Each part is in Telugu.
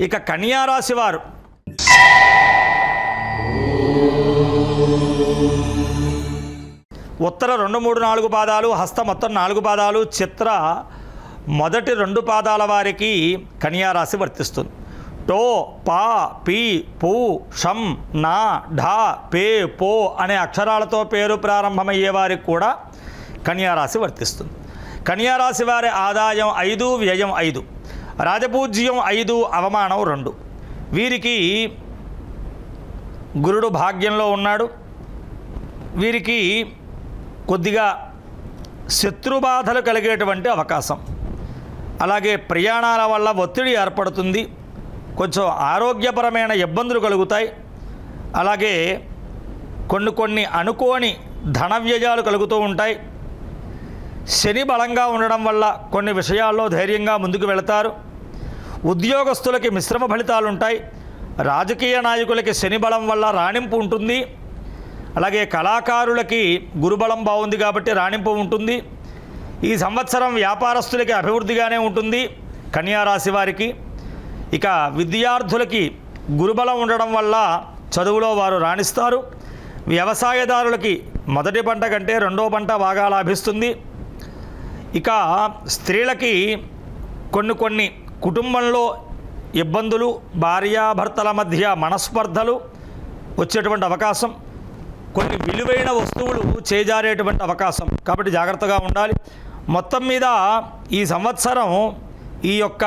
ఇక కన్యారాశి వారు. ఉత్తర రెండు మూడు నాలుగు పాదాలు హస్త మొత్తం నాలుగు పాదాలు చిత్ర మొదటి రెండు పాదాల వారికి కన్యారాశి వర్తిస్తుంది. టో పా పి పు షం నా ఢా పే పో అనే అక్షరాలతో పేరు ప్రారంభమయ్యే వారికి కూడా కన్యారాశి వర్తిస్తుంది. కన్యారాశి వారి ఆదాయం ఐదు వ్యయం ఐదు. రాజపూజ్యం ఐదు అవమానం రెండు. వీరికి గురుడు భాగ్యంలో ఉన్నాడు. వీరికి కొద్దిగా శత్రుబాధలు కలిగేటువంటి అవకాశం. అలాగే ప్రయాణాల వల్ల ఒత్తిడి ఏర్పడుతుంది. కొంచెం ఆరోగ్యపరమైన ఇబ్బందులు కలుగుతాయి. అలాగే కొన్ని కొన్ని అనుకోని ధన వ్యయాలు కలుగుతూ ఉంటాయి. శని బలంగా ఉండడం వల్ల కొన్ని విషయాల్లో ధైర్యంగా ముందుకు వెళతారు. ఉద్యోగస్తులకి మిశ్రమ ఫలితాలు ఉంటాయి రాజకీయ నాయకులకి శని బలం వల్ల రాణింపు ఉంటుంది. అలాగే కళాకారులకి గురుబలం బాగుంది కాబట్టి రాణింపు ఉంటుంది. ఈ సంవత్సరం వ్యాపారస్తులకి అభివృద్ధిగానే ఉంటుంది కన్యారాశి వారికి. ఇక విద్యార్థులకి గురుబలం ఉండడం వల్ల చదువులో వారు రాణిస్తారు. వ్యవసాయదారులకి మొదటి పంట కంటే రెండో పంట బాగా లాభిస్తుంది. ఇక స్త్రీలకి కొన్ని కొన్ని కుటుంబంలో ఇబ్బందులు భార్యాభర్తల మధ్య మనస్పర్ధలు వచ్చేటువంటి అవకాశం కొన్ని విలువైన వస్తువులు చేజారేటువంటి అవకాశం. కాబట్టి జాగ్రత్తగా ఉండాలి. మొత్తం మీద ఈ సంవత్సరం ఈ యొక్క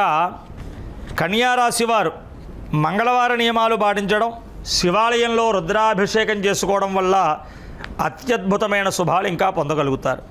కన్యారాశి వారు మంగళవార నియమాలు పాటించడం శివాలయంలో రుద్రాభిషేకం చేసుకోవడం వల్ల అత్యద్భుతమైన శుభాలు ఇంకా పొందగలుగుతారు.